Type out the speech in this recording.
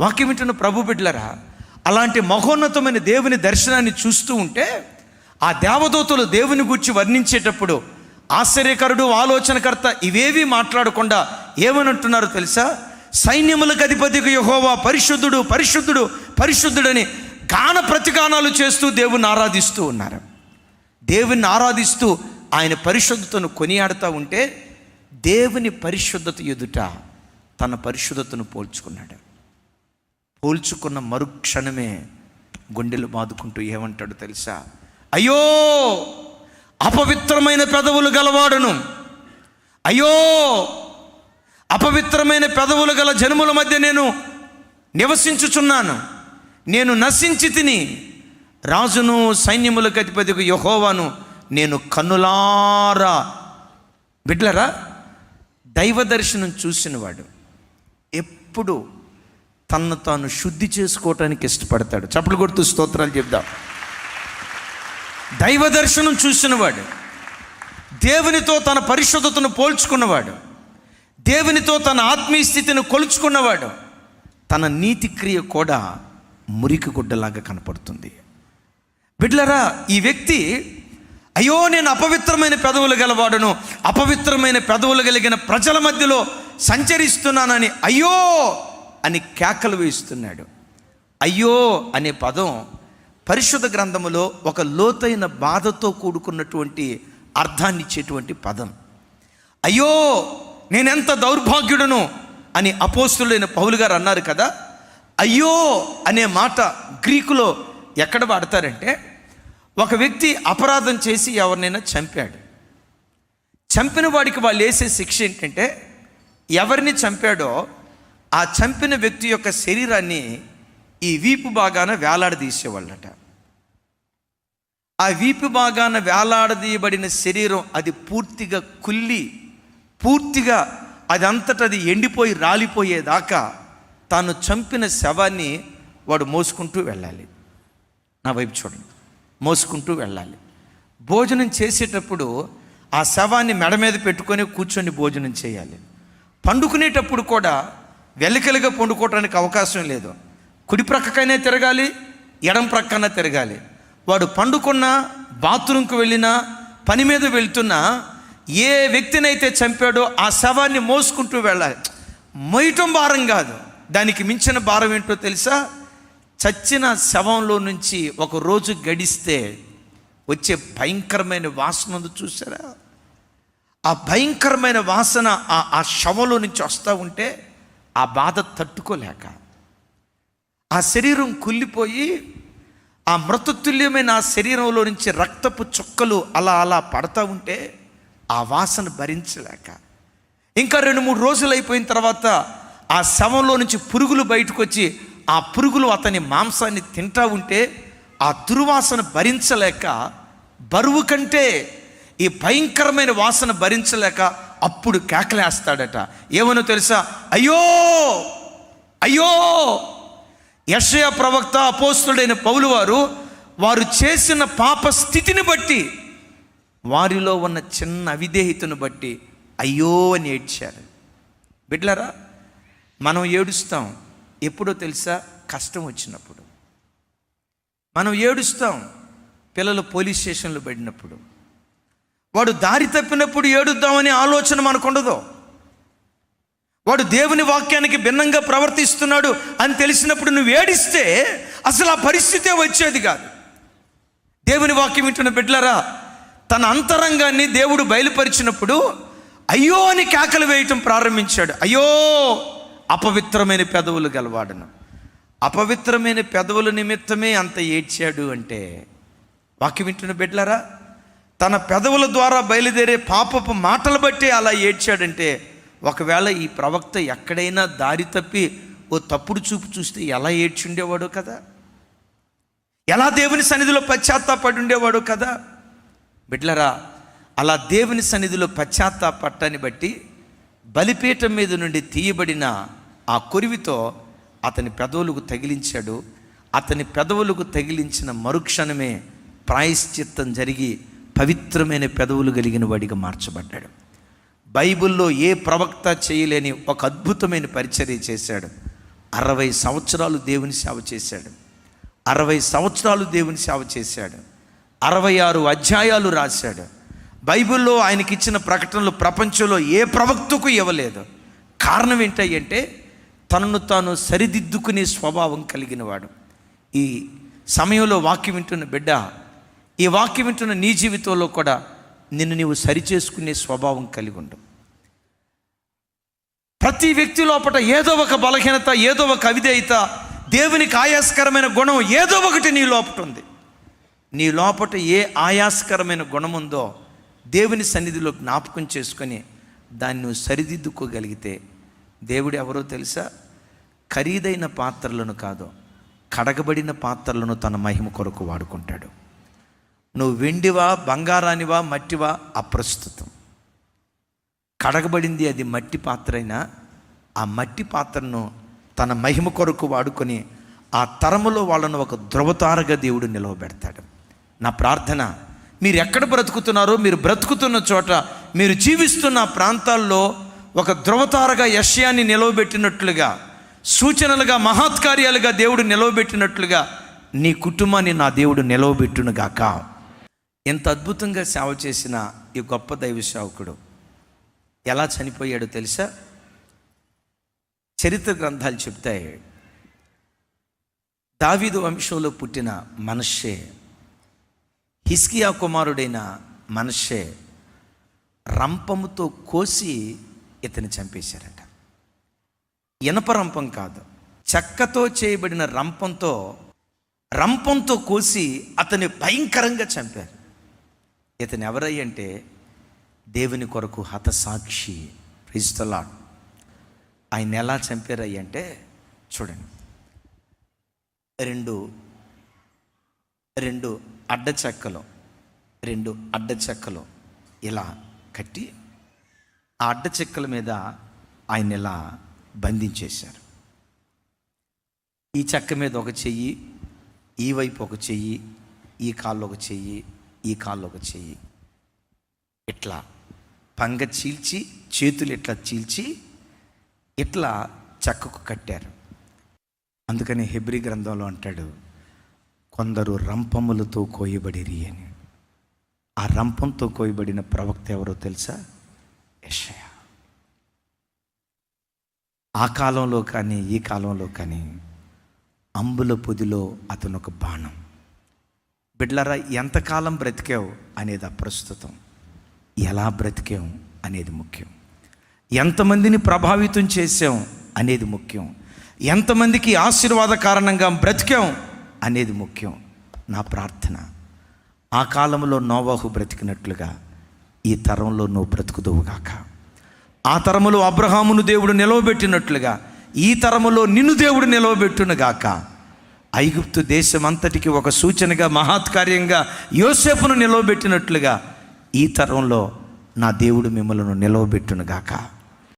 వాక్యం వింటున్న ప్రభు బిడ్డలరా అలాంటి మహోన్నతమైన దేవుని దర్శనాన్ని చూస్తూ ఉంటే ఆ దేవదూతలు దేవుని గురించి వర్ణించేటప్పుడు ఆశ్చర్యకరుడు ఆలోచనకర్త ఇవేవి మాట్లాడకుండా ఏమనంటున్నారో తెలుసా? సైన్యములకు అధిపతికి యహోవా పరిశుద్ధుడు పరిశుద్ధుడు పరిశుద్ధుడని గాన ప్రతిగానాలు చేస్తూ దేవుని ఆరాధిస్తూ ఉన్నారు. దేవుని ఆరాధిస్తూ ఆయన పరిశుద్ధతను కొనియాడుతూ ఉంటే దేవుని పరిశుద్ధత ఎదుట తన పరిశుద్ధతను పోల్చుకున్నాడు. పోల్చుకున్న మరుక్షణమే గుండెలు బాదుకుంటూ ఏమంటాడు తెలుసా? అయ్యో! అపవిత్రమైన పెదవులు గలవాడును. అయ్యో! అపవిత్రమైన పెదవులు గల జనుముల మధ్య నేను నివసించుచున్నాను. నేను నశించి తిని రాజును సైన్యములకు అధిపతికి యహోవాను నేను కన్నులారా. బిడ్లరా దైవ దర్శనం చూసినవాడు ఎప్పుడు తనను తాను శుద్ధి చేసుకోవటానికి ఇష్టపడతాడు. చప్పుడు కొడుతూ స్తోత్రాలు చెప్దాం. దైవ దర్శనం చూసినవాడు దేవునితో తన పరిశుద్ధతను పోల్చుకున్నవాడు దేవునితో తన ఆత్మీయ స్థితిని కొలుచుకున్నవాడు తన నీతి క్రియ కూడా మురికి గుడ్డలాగా కనపడుతుంది. బిడ్లరా ఈ వ్యక్తి అయ్యో నేను అపవిత్రమైన పెదవులు గలవాడును అపవిత్రమైన పెదవులు కలిగిన ప్రజల మధ్యలో సంచరిస్తున్నానని అయ్యో అని కేకలు వేస్తున్నాడు అయ్యో అనే పదం పరిశుద్ధ గ్రంథములో ఒక లోతైన బాధతో కూడుకున్నటువంటి అర్థాన్ని ఇచ్చేటువంటి పదం. అయ్యో నేనెంత దౌర్భాగ్యుడను అని అపోస్తులైన పౌలు గారు అన్నారు కదా అయ్యో అనే మాట గ్రీకులో ఎక్కడ వాడతారంటే ఒక వ్యక్తి అపరాధం చేసి ఎవరినైనా చంపాడు. చంపిన వాడికి వాళ్ళు వేసే శిక్ష ఏంటంటే ఎవరిని చంపాడో ఆ చంపిన వ్యక్తి యొక్క శరీరాన్ని ఈ వీపు భాగాన వేలాడదీసేవాళ్ళట. ఆ వీపు భాగాన వేలాడదీయబడిన శరీరం అది పూర్తిగా కుల్లి పూర్తిగా అది అంతటా అది ఎండిపోయి రాలిపోయేదాకా తాను చంపిన శవాన్ని వాడు మోసుకుంటూ వెళ్ళాలి. నా వైపు చూడండి. మోసుకుంటూ వెళ్ళాలి. భోజనం చేసేటప్పుడు ఆ శవాన్ని మెడ మీద పెట్టుకొని కూర్చొని భోజనం చేయాలి. పండుకునేటప్పుడు కూడా వెలికలుగా పండుకోవడానికి అవకాశం లేదు. కుడి ప్రక్కకైనా తిరగాలి ఎడం ప్రక్కన తిరగాలి. వాడు పండుకున్నా బాత్రూంకు వెళ్ళినా పని మీద వెళ్తున్నా ఏ వ్యక్తినైతే చంపాడో ఆ శవాన్ని మోసుకుంటూ వెళ్ళాలి. మొయ్యటం భారం కాదు. దానికి మించిన భారం ఏంటో తెలుసా? చచ్చిన శవంలో నుంచి ఒక రోజు గడిస్తే వచ్చే భయంకరమైన వాసన ఉంది చూసారా? ఆ భయంకరమైన వాసన ఆ ఆ శవంలో నుంచి వస్తూ ఉంటే ఆ బాధ తట్టుకోలేక ఆ శరీరం కుళ్ళిపోయి ఆ మృతతుల్యమైన ఆ శరీరంలో నుంచి రక్తపు చుక్కలు అలా అలా పడతా ఉంటే ఆ వాసన భరించలేక ఇంకా రెండు మూడు రోజులు అయిపోయిన తర్వాత ఆ శవంలో నుంచి పురుగులు బయటకు వచ్చి ఆ పురుగులు అతని మాంసాన్ని తింటా ఉంటే ఆ దుర్వాసన భరించలేక బరువు కంటే ఈ భయంకరమైన వాసన భరించలేక అప్పుడు కేకలేస్తాడట. ఏమనో తెలుసా? అయ్యో! అయ్యో! యషయ ప్రవక్త అపోస్తుడైన పౌలు వారు వారు చేసిన పాప స్థితిని బట్టి వారిలో ఉన్న చిన్న అవిధేహితను బట్టి అయ్యో అని ఏడ్చారు. బిడ్లరా మనం ఏడుస్తాం. ఎప్పుడో తెలుసా? కష్టం వచ్చినప్పుడు. మనం ఏడుస్తాం. పిల్లలు పోలీస్ స్టేషన్లో పడినప్పుడు. వాడు దారి తప్పినప్పుడు ఏడుద్దామనే ఆలోచన మనకు ఉండదు వాడు దేవుని వాక్యానికి భిన్నంగా ప్రవర్తిస్తున్నాడు అని తెలిసినప్పుడు నువ్వు ఏడిస్తే అసలు ఆ పరిస్థితే వచ్చేది కాదు. దేవుని వాక్యం వింటున్న బిడ్డలరా తన అంతరంగాన్ని దేవుడు బయలుపరిచినప్పుడు అయ్యో అని కేకలు వేయటం ప్రారంభించాడు. అయ్యో అపవిత్రమైన పెదవులు గలవాడను. అపవిత్రమైన పెదవుల నిమిత్తమే అంత ఏడ్చాడు అంటే వాక్యం వింటున్న బిడ్డలరా తన పెదవుల ద్వారా బయలుదేరే పాపపు మాటలు బట్టి అలా ఏడ్చాడంటే ఒకవేళ ఈ ప్రవక్త ఎక్కడైనా దారి తప్పి ఓ తప్పుడు చూపు చూస్తే ఎలా ఏడ్చుండేవాడు కదా? ఎలా దేవుని సన్నిధిలో పశ్చాత్తాపడి ఉండేవాడు కదా? బిడ్లరా అలా దేవుని సన్నిధిలో పశ్చాత్తాపట్టాన్ని బట్టి బలిపీఠం మీద నుండి తీయబడిన ఆ కొరివితో అతని పెదవులకు తగిలించాడు. అతని పెదవులకు తగిలించిన మరుక్షణమే ప్రాయశ్చిత్తం జరిగి పవిత్రమైన పెదవులు కలిగిన వాడిగా మార్చబడ్డాడు. బైబిల్లో ఏ ప్రవక్త చేయలేని ఒక అద్భుతమైన పరిచర్య చేశాడు. అరవై సంవత్సరాలు దేవుని సేవ చేశాడు. అరవై సంవత్సరాలు దేవుని సేవ చేశాడు. అరవై ఆరు అధ్యాయాలు రాశాడు. బైబిల్లో ఆయనకి ఇచ్చిన ప్రకటనలు ప్రపంచంలో ఏ ప్రవక్తకు ఇవ్వలేదు. కారణం ఏంటంటే తనను తాను సరిదిద్దుకునే స్వభావం కలిగినవాడు ఈ సమయంలో వాక్యం వింటున్న బిడ్డ ఈ వాక్యం వింటున్న నీ జీవితంలో కూడా నిన్ను నీవు సరిచేసుకునే స్వభావం కలిగి ఉండు. ప్రతి వ్యక్తి లోపల ఏదో ఒక బలహీనత ఏదో ఒక అవిధేయత దేవునికి ఆయాస్కరమైన గుణం ఏదో ఒకటి నీ లోపట ఉంది. నీ లోపట ఏ ఆయాస్కరమైన గుణం ఉందో దేవుని సన్నిధిలో జ్ఞాపకం చేసుకొని దాన్ని నువ్వు సరిదిద్దుకోగలిగితే దేవుడు ఎవరో తెలుసా? ఖరీదైన పాత్రలను కాదు కడగబడిన పాత్రలను తన మహిమ కొరకు వాడుకుంటాడు. నువ్వు వెండివా బంగారానివా మట్టివా? అప్రస్తుతం. కడగబడింది అది మట్టి పాత్ర అయినా ఆ మట్టి పాత్రను తన మహిమ కొరకు వాడుకొని ఆ తరములో వాళ్ళను ఒక ధ్రువతారగా దేవుడు నిలవబెడతాడు. నా ప్రార్థన మీరు ఎక్కడ బ్రతుకుతున్నారో మీరు బ్రతుకుతున్న చోట మీరు జీవిస్తున్న ప్రాంతాల్లో ఒక ధ్రువతారగా యశ్యాన్ని నిలవబెట్టినట్లుగా సూచనలుగా మహత్కార్యాలుగా దేవుడు నిలవబెట్టినట్లుగా నీ కుటుంబాన్ని నా దేవుడు నిలవబెట్టునుగాక. ఎంత అద్భుతంగా సేవ చేసిన ఈ గొప్ప దైవ సేవకుడు. ఎలా చనిపోయాడో తెలుసా? చరిత్ర గ్రంథాలు చెప్తాయి. దావీదు వంశంలో పుట్టిన మనషే హిస్కియా కుమారుడైన మనషే రంపముతో కోసి ఇతని చంపేశారట. ఇనప రంపం కాదు చెక్కతో చేయబడిన రంపంతో రంపంతో కోసి అతన్ని భయంకరంగా చంపారు. ఇతను ఎవరయ్యంటే దేవుని కొరకు హతసాక్షి. ప్రిస్తలాడ్ ఆయన ఎలా చంపారయ్యంటే చూడండి. రెండు రెండు అడ్డ చెక్కలు రెండు అడ్డ చెక్కలు ఇలా కట్టి ఆ అడ్డ చెక్కల మీద ఆయన ఇలా బంధించేశారు. ఈ చెక్క మీద ఒక చెయ్యి ఈ వైపు ఒక చెయ్యి ఈ కాళ్ళు ఒక చెయ్యి ఈ కాళ్ళు ఒక చెయ్యి. ఇట్లా పంగ చీల్చి చేతులు ఇట్లా చీల్చి ఇట్లా చెక్కకు కట్టారు. అందుకని హెబ్రి గ్రంథంలో అంటాడు కొందరు రంపములతో కోయబడిరి అని. ఆ రంపంతో కోయబడిన ప్రవక్త ఎవరో తెలుసా? యషయ. ఆ కాలంలో కానీ ఈ కాలంలో కానీ అంబుల పొదిలో అతను ఒక బాణం. బిడ్లరా ఎంతకాలం బ్రతికావు అనేది అప్రస్తుతం ఎలా బ్రతికాం అనేది ముఖ్యం. ఎంతమందిని ప్రభావితం చేసాం అనేది ముఖ్యం. ఎంతమందికి ఆశీర్వాద కారణంగా బ్రతికాం అనేది ముఖ్యం. నా ప్రార్థన ఆ కాలంలో నోవాహు బ్రతికినట్లుగా ఈ తరంలో నువ్వు బ్రతుకుదువుగాక ఆ తరములో అబ్రహామును దేవుడు నిలవబెట్టినట్లుగా ఈ తరములో నిన్ను దేవుడు నిలవబెట్టునుగాక ఐగుప్తు దేశం అంతటికి ఒక సూచనగా మహాత్కార్యంగా యోసేపును నిలవబెట్టినట్లుగా ఈ తరంలో నా దేవుడు మిమ్మల్ని నిలవబెట్టునుగాక.